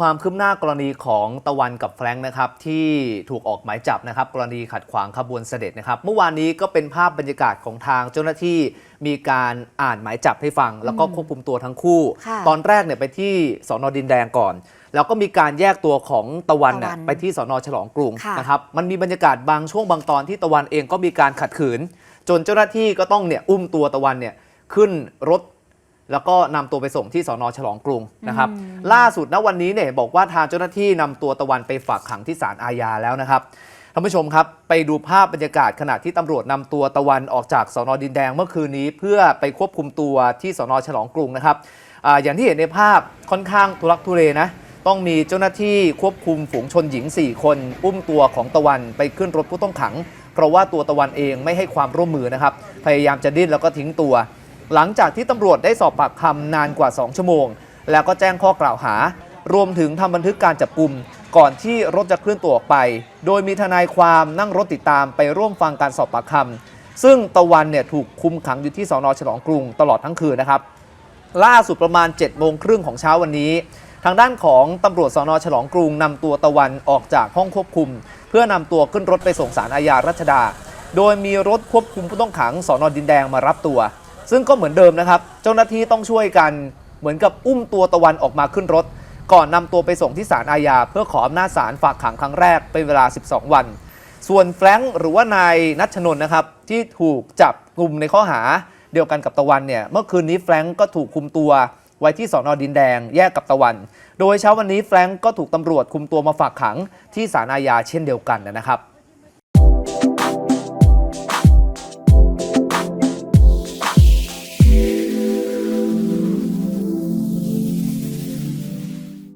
ความคืบหน้ากรณีของตะวันกับแฟรงค์นะครับที่ถูกออกหมายจับนะครับกรณีขัดขวางขบวนเสด็จนะครับเมื่อวานนี้ก็เป็นภาพบรรยากาศของทางเจ้าหน้าที่มีการอ่านหมายจับให้ฟัง แล้วก็ควบคุมตัวทั้งคู่ค่ะตอนแรกเนี่ยไปที่สอนอดินแดงก่อน แล้วก็มีการแยกตัวของตะวันเนี่ยตะวันไปที่สอนอฉลองกรุงค่ะนะครับมันมีบรรยากาศบางช่วงบางตอนที่ตะวันเองก็มีการขัดขืน จนเจ้าหน้าที่ก็ต้องเนี่ยอุ้มตัวตะวันเนี่ยขึ้นรถ แล้วก็นำตัวไปส่งที่สอนอฉลองกรุงนะครับ ล่าสุดณวันนี้เนี่ยบอกว่าทางเจ้าหน้าที่นำตัวตะวันไปฝากขังที่ศาลอาญาแล้วนะครับท่านผู้ชมครับ ไปดูภาพบรรยากาศขณะที่ตำรวจนำตัวตะวันออกจากสอนอดินแดงเมื่อคืนนี้ เพื่อไปควบคุมตัวที่สอนอฉลองกรุงนะครับอาอย่างที่เห็นในภาพค่อนข้างทุลักทุเลนะต้องมีเจ้าหน้าที่ควบคุมฝูงชนหญิง 4 คน อุ้มตัวของตะวันไปขึ้นรถผู้ต้องขัง เพราะว่าตัวตะวันเองไม่ให้ความร่วมมือนะครับ พยายามจะดิ้นแล้วก็ทิ้งตัว หลังจากที่ตำรวจได้สอบปากคำนานกว่า 2 ชั่วโมง แล้วก็แจ้งข้อกล่าวหา รวมถึงทำบันทึกการจับกลุ่มก่อนที่รถจะเคลื่อนตัวออกไป โดยมีทนายความนั่งรถติดตามไปร่วมฟังการสอบปากคำซึ่งตะวันเนี่ยถูกคุมขังอยู่ที่สอนอฉลองกรุงตลอดทั้งคืนนะครับ ล่าสุดประมาณ7จ็ดโมงครึ่งของเช้าวันนี้ ทางด้านของตำรวจสอนอฉลองกรุงนำตัวตะวันออกจากห้องควบคุม เพื่อนำตัวขึ้นรถไปส่งสารอาญารัชดา โดยมีรถควบคุมผู้ต้องขังสอนอดินแดงมารับตัว ซึ่งก็เหมือนเดิมนะครับ เจ้าหน้าที่ต้องช่วยกันเหมือนกับอุ้มตัวตะวันออกมาขึ้นรถ ก่อนนำตัวไปส่งที่ศาลอาญาเพื่อขออำนาจศาลฝากขังครั้งแรกเป็นเวลา 12 วัน ส่วนแฟรงค์หรือว่านายนัชนน์นะครับที่ถูกจับกลุ่มในข้อหาเดียวกันกับตะวันเนี่ยเมื่อคืนนี้แฟรงค์ก็ถูกคุมตัวไว้ที่สอนอดินแดงแยกกับตะวัน โดยเช้าวันนี้แฟรงค์ก็ถูกตำรวจคุมตัวมาฝากขังที่ศาลอาญาเช่นเดียวกันนะครับ